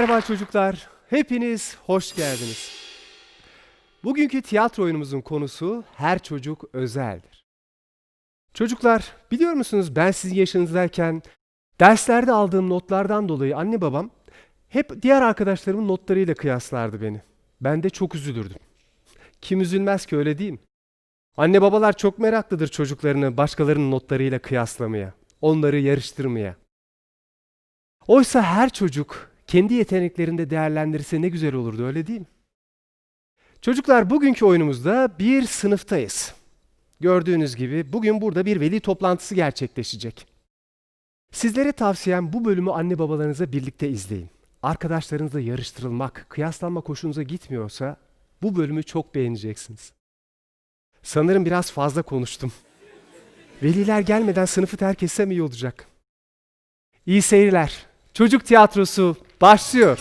Merhaba çocuklar. Hepiniz hoş geldiniz. Bugünkü tiyatro oyunumuzun konusu her çocuk özeldir. Çocuklar, biliyor musunuz ben sizin yaşınızdayken derslerde aldığım notlardan dolayı anne babam hep diğer arkadaşlarımın notlarıyla kıyaslardı beni. Ben de çok üzülürdüm. Kim üzülmez ki öyle değil mi? Anne babalar çok meraklıdır çocuklarını başkalarının notlarıyla kıyaslamaya, onları yarıştırmaya. Oysa her çocuk kendi yeteneklerinde değerlendirirse ne güzel olurdu öyle değil mi? Çocuklar bugünkü oyunumuzda bir sınıftayız. Gördüğünüz gibi bugün burada bir veli toplantısı gerçekleşecek. Sizlere tavsiyem bu bölümü anne babalarınıza birlikte izleyin. Arkadaşlarınızla yarıştırılmak, kıyaslanma hoşunuza gitmiyorsa bu bölümü çok beğeneceksiniz. Sanırım biraz fazla konuştum. Veliler gelmeden sınıfı terk etsem iyi olacak. İyi seyirler. Çocuk tiyatrosu başlıyor.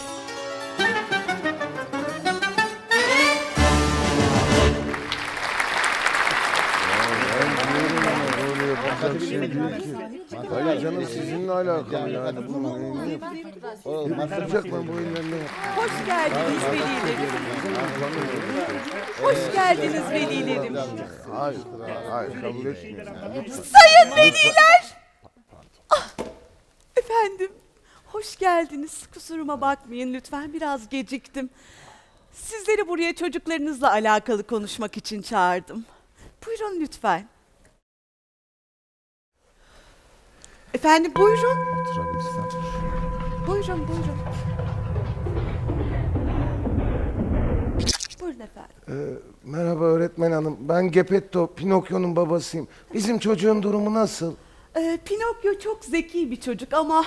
Hayır canım sizinle alakalı yani. Bu ne? Yapacak mı bu oyunlarını? Hoş geldiniz velilerim. Hoş geldiniz velilerim. Hayır, hayır kabul etmiyorum. Sayın veliler! Ah, efendim, hoş geldiniz. Kusuruma bakmayın lütfen biraz geciktim. Sizleri buraya çocuklarınızla alakalı konuşmak için çağırdım. Buyurun lütfen. Efendim buyurun. Buyurun buyurun. Buyurun efendim. Ee, merhaba öğretmen hanım. Ben Gepetto, Pinokyo'nun babasıyım. Bizim çocuğun durumu nasıl? Ee, Pinokyo çok zeki bir çocuk ama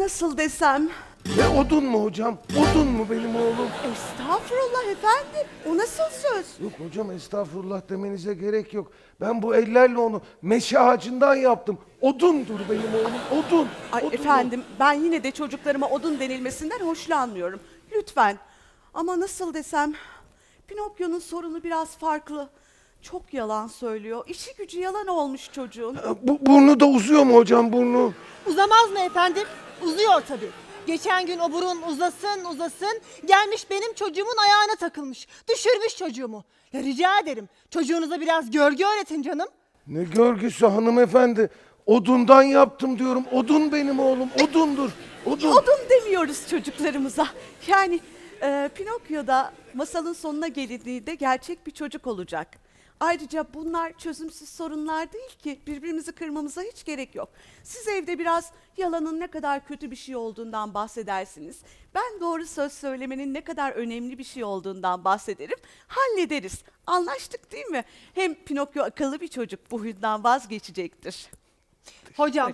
nasıl desem... Ne odun mu hocam? Odun mu benim oğlum? Estağfurullah efendim. O nasıl söz? Yok hocam estağfurullah demenize gerek yok. Ben bu ellerle onu meşe ağacından yaptım. Odundur benim oğlum, odun. Ay odun. efendim ben yine de çocuklarıma odun denilmesinden hoşlanmıyorum. Lütfen. Ama nasıl desem Pinokyo'nun sorunu biraz farklı. Çok yalan söylüyor. İşi gücü yalan olmuş çocuğun. Bu, burnu da uzuyor mu hocam burnu? Uzamaz mı efendim? Uzuyor tabii. Geçen gün o burun uzasın uzasın gelmiş benim çocuğumun ayağına takılmış. Düşürmüş çocuğumu. Ya rica ederim çocuğunuza biraz görgü öğretin canım. Ne görgüsü hanımefendi. Odundan yaptım diyorum. Odun benim oğlum, odundur. Odun. Odun demiyoruz çocuklarımıza. Yani e, Pinokyo da masalın sonuna gelindiğinde gerçek bir çocuk olacak. Ayrıca bunlar çözümsüz sorunlar değil ki. Birbirimizi kırmamıza hiç gerek yok. Siz evde biraz yalanın ne kadar kötü bir şey olduğundan bahsedersiniz. Ben doğru söz söylemenin ne kadar önemli bir şey olduğundan bahsederim. Hallederiz. Anlaştık değil mi? Hem Pinokyo akıllı bir çocuk. Bu huyundan vazgeçecektir. Hocam,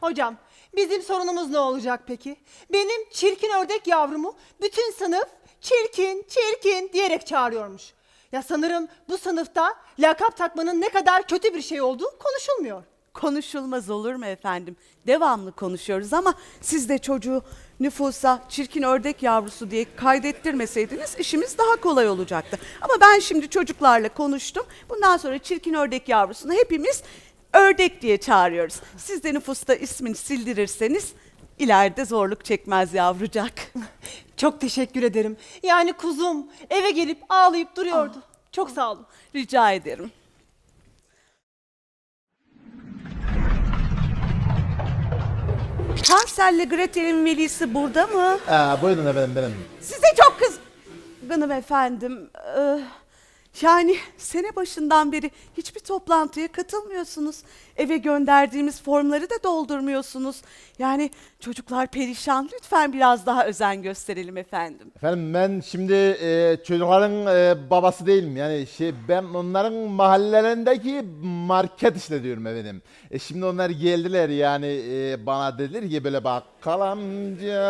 hocam bizim sorunumuz ne olacak peki? Benim çirkin ördek yavrumu bütün sınıf çirkin, çirkin diyerek çağırıyormuş. Ya sanırım bu sınıfta lakap takmanın ne kadar kötü bir şey olduğu konuşulmuyor. Konuşulmaz olur mu efendim? Devamlı konuşuyoruz ama siz de çocuğu nüfusa çirkin ördek yavrusu diye kaydettirmeseydiniz işimiz daha kolay olacaktı. Ama ben şimdi çocuklarla konuştum. Bundan sonra çirkin ördek yavrusunu hepimiz ördek diye çağırıyoruz. Siz de nüfusta ismini sildirirseniz ileride zorluk çekmez yavrucak. Çok teşekkür ederim. Yani kuzum eve gelip ağlayıp duruyordu. Çok sağ olun. Rica ederim. Hansel'le Gretel'in velisi burada mı? Aa, buyurun efendim benim. Size çok kızgınım efendim. Ee, yani sene başından beri hiçbir toplantıya katılmıyorsunuz. Eve gönderdiğimiz formları da doldurmuyorsunuz. Yani çocuklar perişan. Lütfen biraz daha özen gösterelim efendim. Efendim ben şimdi e, çocukların e, babası değilim. Yani şey ben onların mahallelerindeki market işletiyorum efendim. E, şimdi onlar geldiler yani e, bana dediler ki böyle bakkal amca,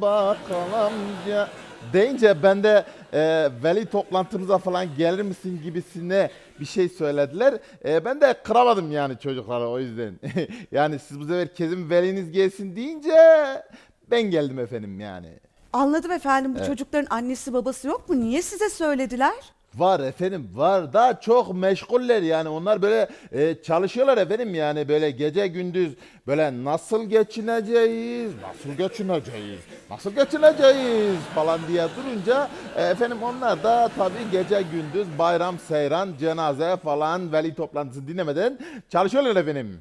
bakkal amca deyince ben de e, veli toplantımıza falan gelir misin gibisine bir şey söylediler. E, ben de kıramadım yani çocuklara o yüzden. yani siz bu sefer kesin veliniz gelsin deyince ben geldim efendim yani. Anladım efendim bu çocukların annesi babası yok mu? Niye size söylediler? Var efendim var. Da çok meşguller yani. Onlar böyle e, çalışıyorlar efendim yani. Böyle gece gündüz böyle nasıl geçineceğiz nasıl geçineceğiz nasıl geçineceğiz falan diye durunca e, efendim onlar da tabii gece gündüz bayram seyran cenaze falan veli toplantısı dinlemeden çalışıyorlar efendim.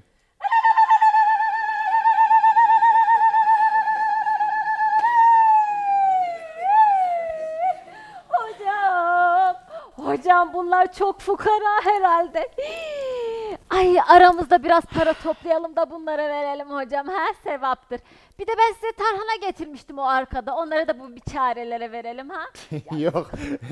Hocam bunlar çok fukara herhalde. Ay aramızda biraz para toplayalım da bunlara verelim hocam. Ha sevaptır. Bir de ben size tarhana getirmiştim o arkada. Onları da bu biçarelere verelim ha. yok.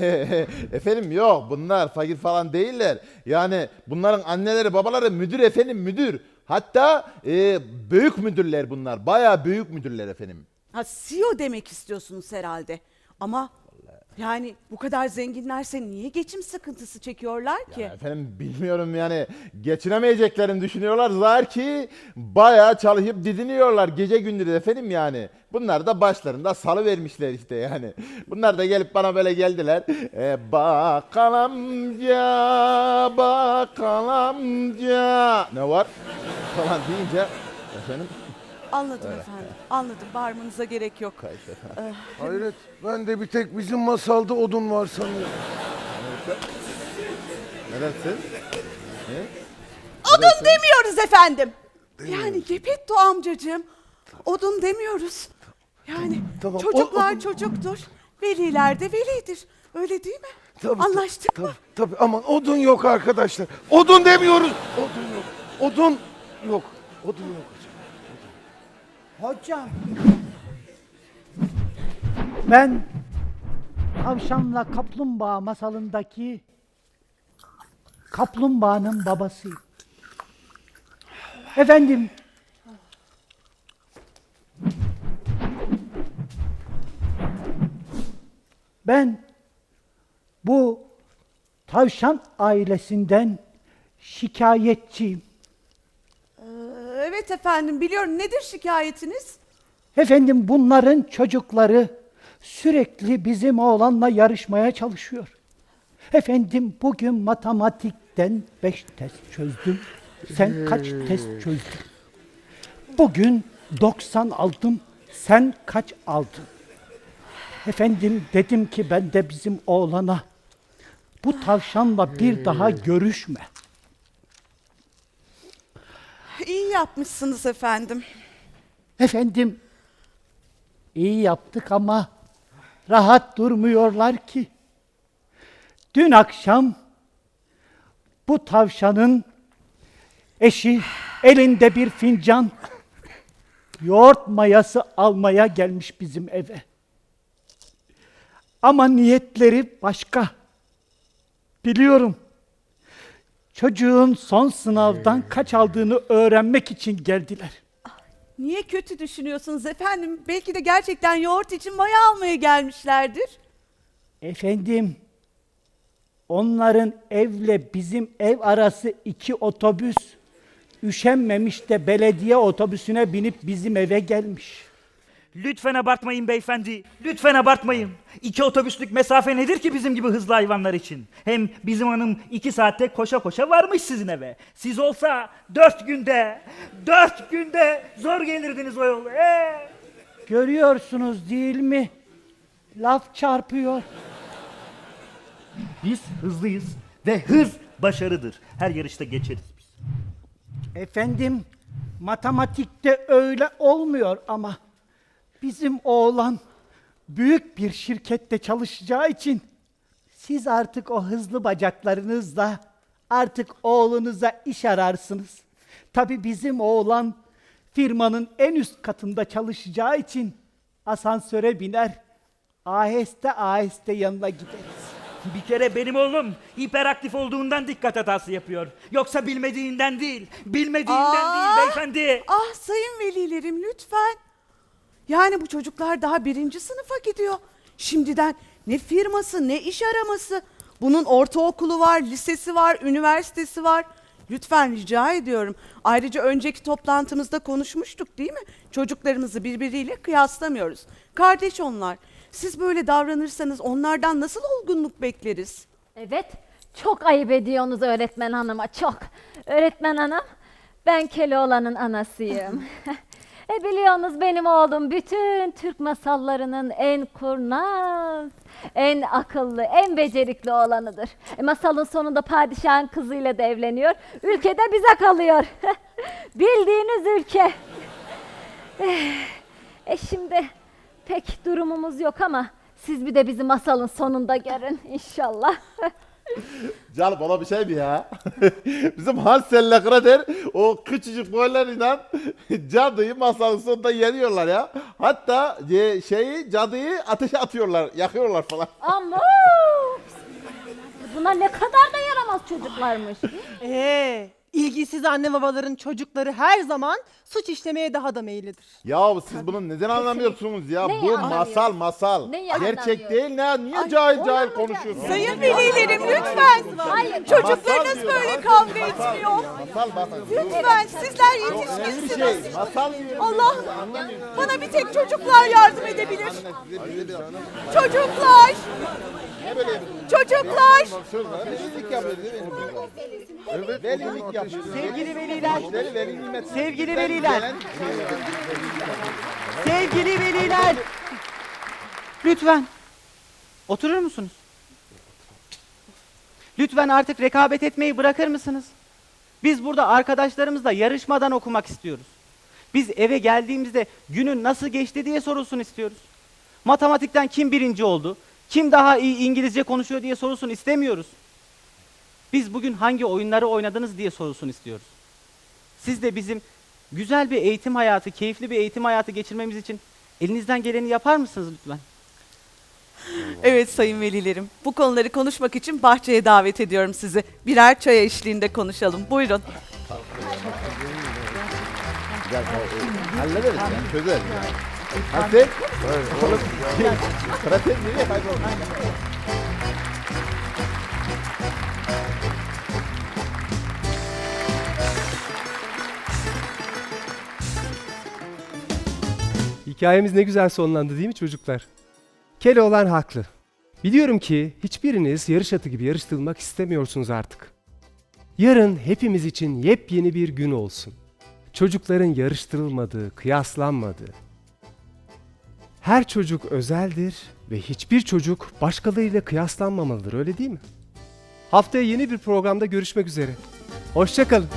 efendim yok. Bunlar fakir falan değiller. Yani bunların anneleri babaları müdür efendim müdür. Hatta e, büyük müdürler bunlar. Bayağı büyük müdürler efendim. Ha CEO demek istiyorsunuz herhalde. Ama yani bu kadar zenginlerse niye geçim sıkıntısı çekiyorlar ki? Ya efendim bilmiyorum yani geçinemeyeceklerini düşünüyorlar. Ki bayağı çalışıp didiniyorlar gece gündüz efendim yani. Bunlar da başlarında salı vermişler işte yani. Bunlar da gelip bana böyle geldiler. E, bakkal amca, bakkal amca. Ne var? Falan deyince efendim Anladım efendim. Anladım. Bağırmanıza gerek yok. Hayret ben de bir tek bizim masalda odun var sanıyorum. neresin? Odun demiyoruz efendim. Yani Gepetto amcacığım. Odun demiyoruz. Yani Tamam, o- çocuklar odun- çocuktur. Veliler de velidir. Öyle değil mi? Tabii, Anlaştık tabii, mı? Tabii aman odun yok arkadaşlar. Odun demiyoruz. Odun yok. Odun yok. Odun yok hocam. Ben tavşanla kaplumbağa masalındaki kaplumbağanın babasıyım. Efendim. Ben bu tavşan ailesinden şikayetçiyim. Ee, Evet efendim biliyorum. Nedir şikayetiniz? Efendim bunların çocukları sürekli bizim oğlanla yarışmaya çalışıyor. Efendim bugün matematikten 5 test çözdüm. Sen kaç test çözdün? Bugün 90 aldım. Sen kaç aldın? Efendim dedim ki ben de bizim oğlana bu tavşanla bir daha görüşme. İyi yapmışsınız efendim. Efendim iyi yaptık ama rahat durmuyorlar ki. Dün akşam bu tavşanın eşi elinde bir fincan yoğurt mayası almaya gelmiş bizim eve. Ama niyetleri başka. Biliyorum. Çocuğun son sınavdan kaç aldığını öğrenmek için geldiler. Niye kötü düşünüyorsunuz efendim? Belki de gerçekten yoğurt için maya almaya gelmişlerdir. Efendim, onların evle bizim ev arası iki otobüs. Üşenmemiş de belediye otobüsüne binip bizim eve gelmiş. Lütfen abartmayın beyefendi. Lütfen abartmayın. İki otobüslük mesafe nedir ki bizim gibi hızlı hayvanlar için? Hem bizim hanım iki saatte koşa koşa varmış sizin eve. Siz olsa dört günde, dört günde zor gelirdiniz o yolu. Ee? Görüyorsunuz değil mi? Laf çarpıyor. Biz hızlıyız ve hız başarıdır. Her yarışta geçeriz biz. Efendim, matematikte öyle olmuyor ama bizim oğlan büyük bir şirkette çalışacağı için siz artık o hızlı bacaklarınızla artık oğlunuza iş ararsınız. Tabii bizim oğlan firmanın en üst katında çalışacağı için asansöre biner. Aheste aheste yanına gideriz. Bir kere benim oğlum hiperaktif olduğundan dikkat hatası yapıyor. Yoksa bilmediğinden değil, bilmediğinden Aa! değil beyefendi. Ah sayın velilerim lütfen. Yani bu çocuklar daha birinci sınıfa gidiyor. Şimdiden ne firması ne iş araması. Bunun ortaokulu var, lisesi var, üniversitesi var. Lütfen rica ediyorum. Ayrıca önceki toplantımızda konuşmuştuk değil mi? Çocuklarımızı birbiriyle kıyaslamıyoruz. Kardeş onlar. Siz böyle davranırsanız onlardan nasıl olgunluk bekleriz? Evet, çok ayıp ediyorsunuz öğretmen hanıma, çok. Öğretmen hanım, ben Keloğlan'ın anasıyım. e biliyorsunuz benim oğlum bütün Türk masallarının en kurnaz, en akıllı, en becerikli oğlanıdır. E, masalın sonunda padişahın kızıyla da evleniyor. Ülkede bize kalıyor. Bildiğiniz ülke. E şimdi pek durumumuz yok ama siz bir de bizi masalın sonunda görün inşallah. Canım ona bir şey mi ya? Bizim Hansel'le Gretel o küçücük boylarıyla cadıyı masanın sonunda yeniyorlar ya. Hatta e, şeyi cadıyı ateşe atıyorlar, yakıyorlar falan. Ama bunlar ne kadar da yaramaz çocuklarmış. Ee, ilgisiz anne babaların çocukları her zaman suç işlemeye daha da meyillidir. Ya siz bunu neden anlamıyorsunuz ya? Neyi Bu anlamıyor? masal masal. Neyi Gerçek anlamıyor? değil ne? Niye cahil cahil konuşuyorsunuz? Sayın velilerim lütfen. Hayır, Çocuklarınız Masal böyle kavga etmiyor. Masal bakın. Lütfen sizler bir yetişkinsiniz. şey. Masal diyor. Allah bana bir tek çocuklar yardım edebilir. Çocuklar. Çocuklar. Velilik yapıyor değil mi? Evet. Velilik yapıyor. Sevgili veliler. Sevgili veliler. Sevgili veliler. Lütfen oturur musunuz? Lütfen artık rekabet etmeyi bırakır mısınız? Biz burada arkadaşlarımızla yarışmadan okumak istiyoruz. Biz eve geldiğimizde günün nasıl geçti diye sorulsun istiyoruz. Matematikten kim birinci oldu, kim daha iyi İngilizce konuşuyor diye sorulsun istemiyoruz. Biz bugün hangi oyunları oynadınız diye sorulsun istiyoruz. Siz de bizim güzel bir eğitim hayatı, keyifli bir eğitim hayatı geçirmemiz için elinizden geleni yapar mısınız lütfen? Evet sayın velilerim. Bu konuları konuşmak için bahçeye davet ediyorum sizi. Birer çay eşliğinde konuşalım. Buyurun. Hallederiz yani, çözeriz yani. Hansel? Oğlum, Kraten nereye? Hikayemiz ne güzel sonlandı değil mi çocuklar? Keloğlan haklı. Biliyorum ki hiçbiriniz yarış atı gibi yarıştırılmak istemiyorsunuz artık. Yarın hepimiz için yepyeni bir gün olsun. Çocukların yarıştırılmadığı, kıyaslanmadığı. Her çocuk özeldir ve hiçbir çocuk başkalarıyla kıyaslanmamalıdır öyle değil mi? Haftaya yeni bir programda görüşmek üzere. Hoşçakalın.